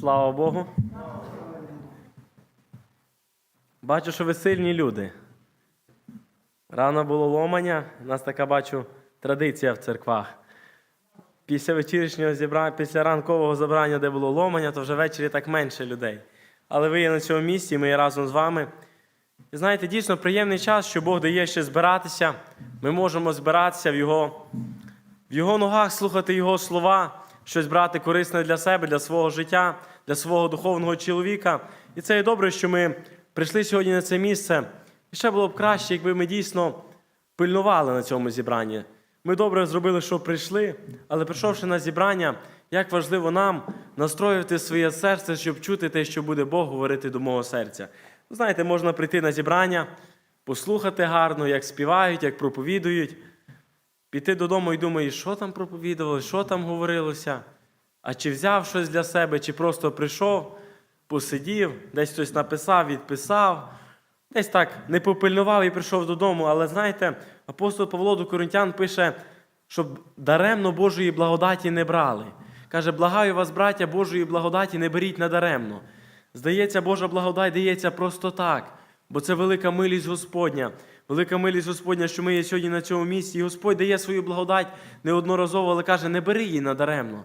Слава Богу. Бачу, що ви сильні люди. Рано було ломання. У нас така бачу традиція в церквах. Після вечірнього зібрання, після ранкового забрання, де було ломання, то вже ввечері так менше людей. Але ви є на цьому місці, ми є разом з вами. І знаєте, дійсно приємний час, що Бог дає ще збиратися. Ми можемо збиратися в Його, в Його ногах, слухати Його слова, щось брати корисне для себе, для свого життя, для свого духовного чоловіка. І це є добре, що ми прийшли сьогодні на це місце. І ще було б краще, якби ми дійсно пильнували на цьому зібранні. Ми добре зробили, що прийшли, але прийшовши на зібрання, як важливо нам настроювати своє серце, щоб чути те, що буде Бог говорити до мого серця. Знаєте, можна прийти на зібрання, послухати гарно, як співають, як проповідують, піти додому і думаєш, що там проповідували, що там говорилося, а чи взяв щось для себе, чи просто прийшов, посидів, десь хтось написав, відписав, десь так не попильнував і прийшов додому. Але знаєте, апостол Павло до Коринтян пише, щоб даремно Божої благодаті не брали. Каже, благаю вас, браття, Божої благодаті не беріть надаремно. Здається, Божа благодать дається просто так, бо це велика милість Господня. Велика милість Господня, що ми є сьогодні на цьому місці. І Господь дає свою благодать неодноразово, але каже, не бери її надаремно.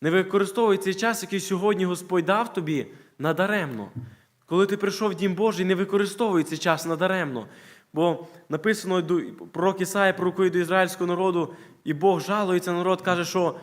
Не використовуй цей час, який сьогодні Господь дав тобі, надаремно. Коли ти прийшов в Дім Божий, не використовуй цей час надаремно. Бо написано пророк Ісая пророкує до ізраїльського народу, і Бог жалується народ, каже, що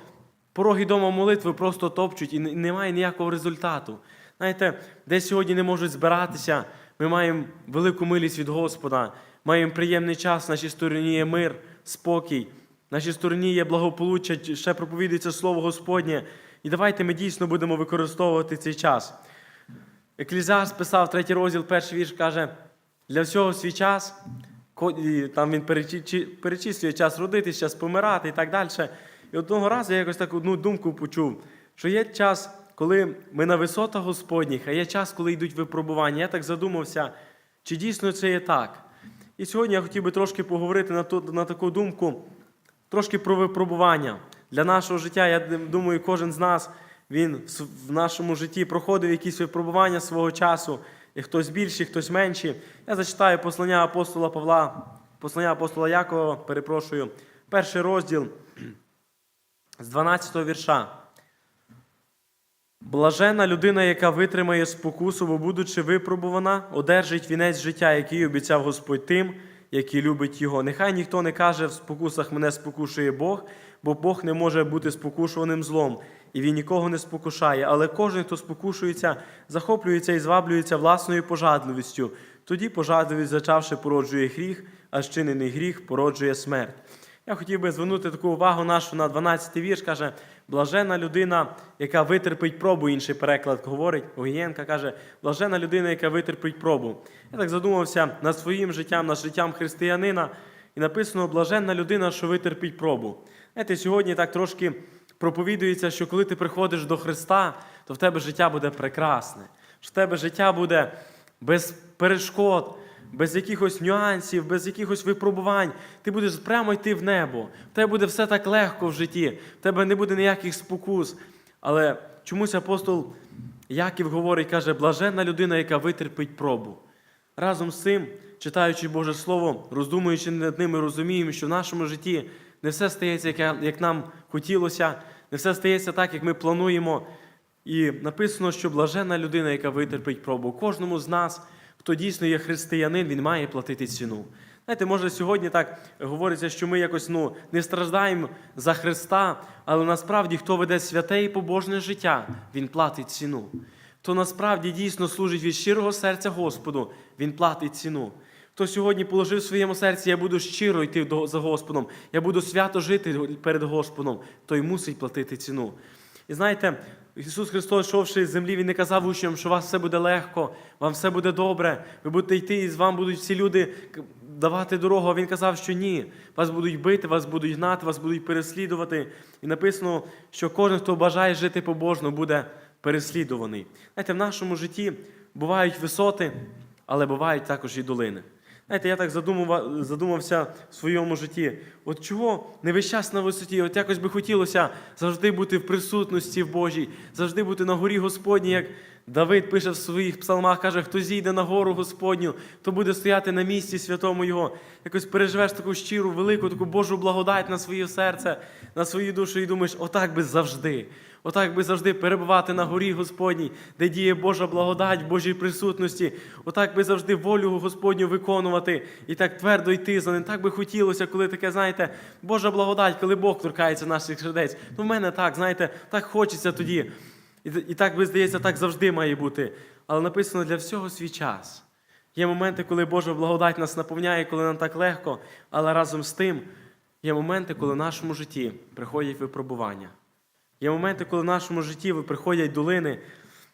пороги дома молитви просто топчуть і немає ніякого результату. Знаєте, десь сьогодні не можуть збиратися. Ми маємо велику милість від Господа, маємо приємний час, в нашій стороні є мир, спокій, нашій стороні є благополуччя, ще проповідується Слово Господнє. І давайте ми дійсно будемо використовувати цей час. Еклізіаст писав третій розділ, перший вірш каже: для всього свій час, там він перечислює час родитись, час помирати і так далі. І одного разу я якось так одну думку почув, що є час, коли ми на висотах Господніх, а є час, коли йдуть випробування. Я так задумався, чи дійсно це є так. І сьогодні я хотів би трошки поговорити на, ту, на таку думку, трошки про випробування. Для нашого життя, я думаю, кожен з нас він в нашому житті проходив якісь випробування свого часу, і хтось більші, хтось менші. Я зачитаю послання апостола Павла, послання апостола Якова, перепрошую, перший розділ з 12 вірша. Блажена людина, яка витримає спокусу, бо будучи випробувана, одержить вінець життя, який обіцяв Господь тим, який любить його. Нехай ніхто не каже в спокусах мене спокушує Бог, бо Бог не може бути спокушуваним злом, і він нікого не спокушає. Але кожен, хто спокушується, захоплюється і зваблюється власною пожадливістю. Тоді пожадливість, зачавши, породжує гріх, а щинений гріх породжує смерть. Я хотів би звернути таку увагу нашу на 12 вірш, каже, блажена людина, яка витерпить пробу, інший переклад говорить, Огієнка каже, блажена людина, яка витерпить пробу. Я так задумався над своїм життям, над життям християнина, і написано блаженна людина, що витерпить пробу. Знаєте, сьогодні так трошки проповідується, що коли ти приходиш до Христа, то в тебе життя буде прекрасне, що в тебе життя буде без перешкод, без якихось нюансів, без якихось випробувань. Ти будеш прямо йти в небо. В тебе буде все так легко в житті, в тебе не буде ніяких спокус. Але чомусь апостол Яків говорить, каже, блаженна людина, яка витерпить пробу. Разом з цим, читаючи Боже Слово, роздумуючи над ними, розуміємо, що в нашому житті не все стається, як, нам хотілося, не все стається так, як ми плануємо. І написано, що блаженна людина, яка витерпить пробу. Кожному з нас, хто дійсно є християнин, він має платити ціну. Знаєте, може сьогодні так говориться, що ми якось ну, не страждаємо за Христа, але насправді, хто веде святе і побожне життя, він платить ціну. Хто насправді дійсно служить від щирого серця Господу, він платить ціну. Хто сьогодні положив в своєму серці, я буду щиро йти за Господом, я буду свято жити перед Господом, той мусить платити ціну. І знаєте, Ісус Христос, йшовши з землі, Він не казав учням, що у вас все буде легко, вам все буде добре, ви будете йти, і з вам будуть всі люди давати дорогу. А Він казав, що ні. Вас будуть бити, вас будуть гнати, вас будуть переслідувати. І написано, що кожен, хто бажає жити побожно, буде переслідуваний. Знаєте, в нашому житті бувають висоти, але бувають також і долини. Знаєте, я так задумався в своєму житті. От чого не весь час на висоті? От якось би хотілося завжди бути в присутності в Божій, завжди бути на горі Господній, як Давид пише в своїх псалмах, каже, хто зійде на гору Господню, то буде стояти на місці святому Його. Якось переживеш таку щиру, велику, таку Божу благодать на своє серце, на свою душу і думаєш, отак би завжди. Отак би завжди перебувати на горі Господній, де діє Божа благодать Божій присутності. Отак би завжди волю Господню виконувати і так твердо йти за ним. Так би хотілося, коли таке, знаєте, Божа благодать, коли Бог торкається наших сердець. Ну, в мене так, знаєте, так хочеться тоді. І, і так би здається, так завжди має бути. Але написано для всього свій час. Є моменти, коли Божа благодать нас наповняє, коли нам так легко, але разом з тим є моменти, коли в нашому житті приходять випробування. Є моменти, коли в нашому житті приходять долини.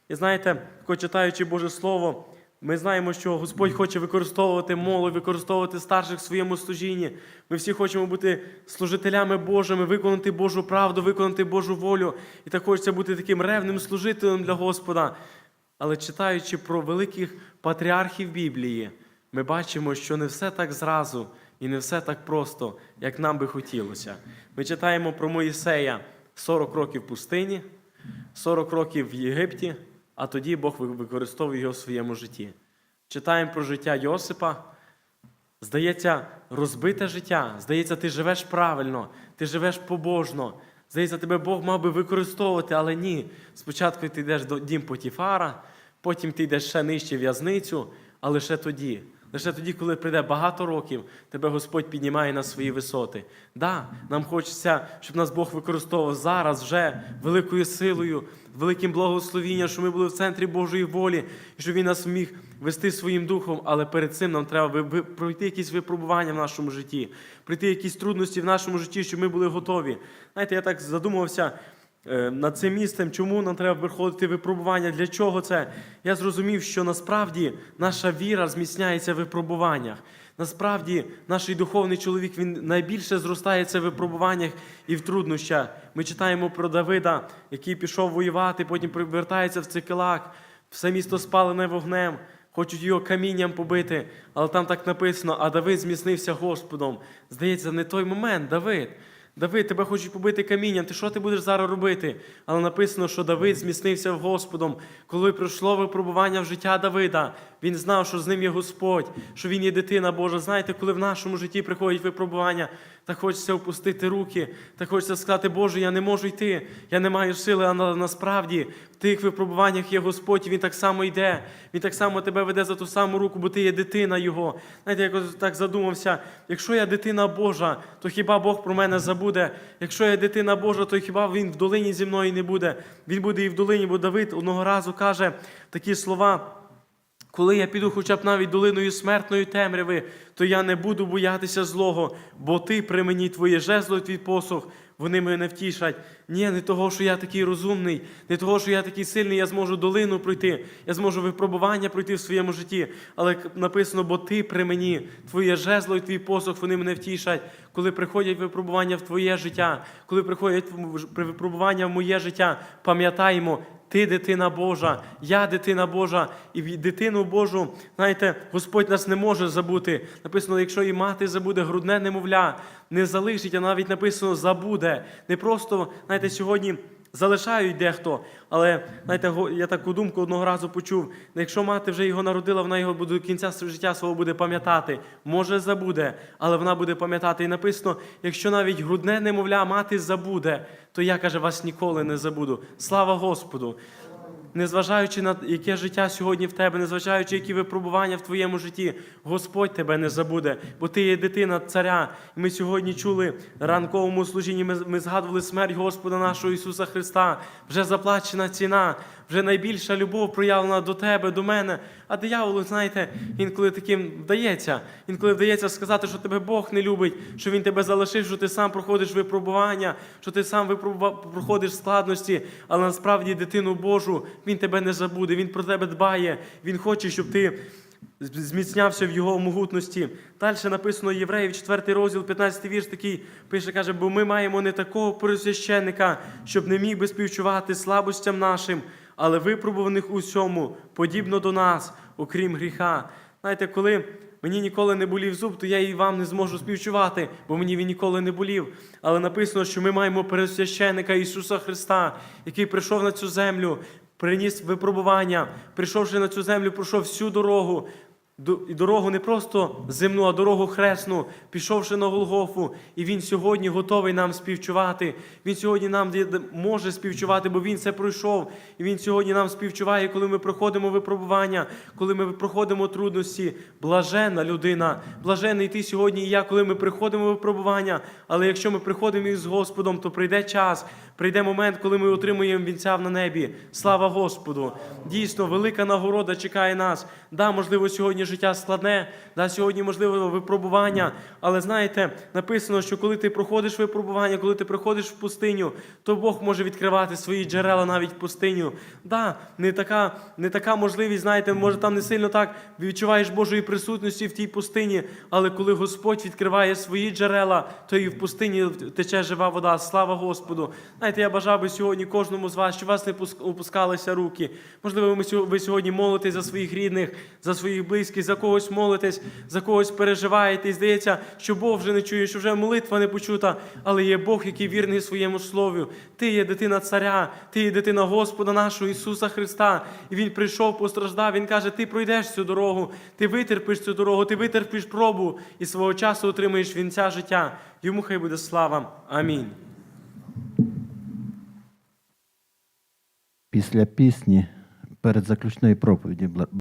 І знаєте, читаючи Боже Слово, ми знаємо, що Господь хоче використовувати молодь, використовувати старших в своєму служінні. Ми всі хочемо бути служителями Божими, виконати Божу правду, виконати Божу волю. І так хочеться бути таким ревним служителем для Господа. Але читаючи про великих патріархів Біблії, ми бачимо, що не все так зразу і не все так просто, як нам би хотілося. Ми читаємо про Моїсея 40 років в пустині, 40 років в Єгипті, а тоді Бог використовує його в своєму житті. Читаємо про життя Йосипа. Здається, розбите життя. Здається, ти живеш правильно, ти живеш побожно. Здається, тебе Бог мав би використовувати, але ні. Спочатку ти йдеш до дім Потіфара, потім ти йдеш ще нижче в'язницю, а лише тоді. Лише тоді, коли прийде багато років, тебе Господь піднімає на свої висоти. Да, нам хочеться, щоб нас Бог використовував зараз вже великою силою, великим благословінням, щоб ми були в центрі Божої волі, і щоб Він нас міг вести своїм духом. Але перед цим нам треба пройти якісь випробування в нашому житті, пройти якісь трудності в нашому житті, щоб ми були готові. Знаєте, я так задумався. Е, Над цим місцем, чому нам треба виходити випробування, для чого це? Я зрозумів, що насправді наша віра зміцняється в випробуваннях. Насправді, наш духовний чоловік він найбільше зростається в випробуваннях і в труднощах. Ми читаємо про Давида, який пішов воювати, потім повертається в Цикелак, все місто спалене вогнем, хочуть його камінням побити. Але там так написано: а Давид зміцнився Господом. Здається, не той момент, Давид. Давид, тебе хочуть побити камінням, ти що ти будеш зараз робити? Але написано, що Давид зміцнився в Господом. Коли пройшло випробування в життя Давида, він знав, що з ним є Господь, що він є дитина Божа. Знаєте, коли в нашому житті приходять випробування, так хочеться опустити руки, так хочеться сказати, Боже, я не можу йти, я не маю сили, але насправді в тих випробуваннях є Господь, і Він так само йде. Він так само тебе веде за ту саму руку, бо ти є дитина Його. Знаєте, я так задумався, якщо я дитина Божа, то хіба Бог про мене забуде? Якщо я дитина Божа, то хіба Він в долині зі мною не буде? Він буде і в долині, бо Давид одного разу каже такі слова. Коли я піду хоча б навіть долиною смертної темряви, то я не буду боятися злого, бо ти при мені твоє жезло і твій посох, вони мене втішать. Ні, не того, що я такий розумний, не того, що я такий сильний, я зможу долину пройти, я зможу випробування пройти в своєму житті. Але написано, бо ти при мені, твоє жезло і твій посох, вони мене втішать. Коли приходять випробування в твоє життя, коли приходять випробування в моє життя, пам'ятаємо, ти дитина Божа, я дитина Божа, і дитину Божу, знаєте, Господь нас не може забути. Написано, якщо і мати забуде грудне немовля, не залишить, а навіть написано забуде. Не просто, знаєте, сьогодні. Залишають дехто, але знаєте, я таку думку одного разу почув. Якщо мати вже його народила, вона його до кінця життя свого буде пам'ятати. Може, забуде, але вона буде пам'ятати. І написано: якщо навіть грудне немовля мати забуде, то я каже, вас ніколи не забуду. Слава Господу! Незважаючи на яке життя сьогодні в тебе, незважаючи, які випробування в твоєму житті, Господь тебе не забуде, бо ти є дитина царя. Ми сьогодні чули ранковому служінні. Ми, ми згадували смерть Господа нашого Ісуса Христа. Вже заплачена ціна, вже найбільша любов проявлена до тебе, до мене. А дияволу, знаєте, інколи таким вдається. Інколи вдається сказати, що тебе Бог не любить, що Він тебе залишив, що ти сам проходиш випробування, що ти сам проходиш складності, але насправді дитину Божу Він тебе не забуде, Він про тебе дбає, Він хоче, щоб ти зміцнявся в його могутності. Далі написано Євреїв, 4 розділ, 15 вірш такий пише, каже, бо ми маємо не такого пересвященника, щоб не міг би співчувати слабостям нашим, але випробуваних у всьому, подібно до нас, окрім гріха. Знаєте, коли мені ніколи не болів зуб, то я і вам не зможу співчувати, бо мені він ніколи не болів. Але написано, що ми маємо пересвященника Ісуса Христа, який прийшов на цю землю, приніс випробування, прийшовши на цю землю, пройшов всю дорогу. І дорогу не просто земну, а дорогу хресну, пішовши на Голгофу, і Він сьогодні готовий нам співчувати. Він сьогодні нам може співчувати, бо Він це пройшов. І Він сьогодні нам співчуває, коли ми проходимо випробування, коли ми проходимо трудності. Блаженна людина, блаженний ти сьогодні і я, коли ми приходимо випробування. Але якщо ми приходимо із Господом, то прийде час, прийде момент, коли ми отримуємо вінця на небі. Слава Господу! Дійсно, велика нагорода чекає нас. Да, можливо, сьогодні життя складне, да, сьогодні, можливо, випробування. Але знаєте, написано, що коли ти проходиш випробування, коли ти приходиш в пустиню, то Бог може відкривати свої джерела навіть в пустиню. Да, не така, не така можливість, знаєте, може там не сильно так відчуваєш Божої присутності в тій пустині, але коли Господь відкриває свої джерела, то і в пустині тече жива вода. Слава Господу. Знаєте, я бажав би сьогодні кожному з вас, щоб вас не опускалися руки. Можливо, ви сьогодні молитесь за своїх рідних, за своїх близьких, за когось молитесь, за когось переживаєте. І здається, що Бог вже не чує, що вже молитва не почута, але є Бог, який вірний своєму слову. Ти є дитина царя, ти є дитина Господа нашого Ісуса Христа. І Він прийшов, постраждав. Він каже: Ти пройдеш цю дорогу, ти витерпиш цю дорогу, ти витерпиш пробу і свого часу отримаєш вінця життя. Йому хай буде слава. Амінь. Після пісні перед заключною проповіді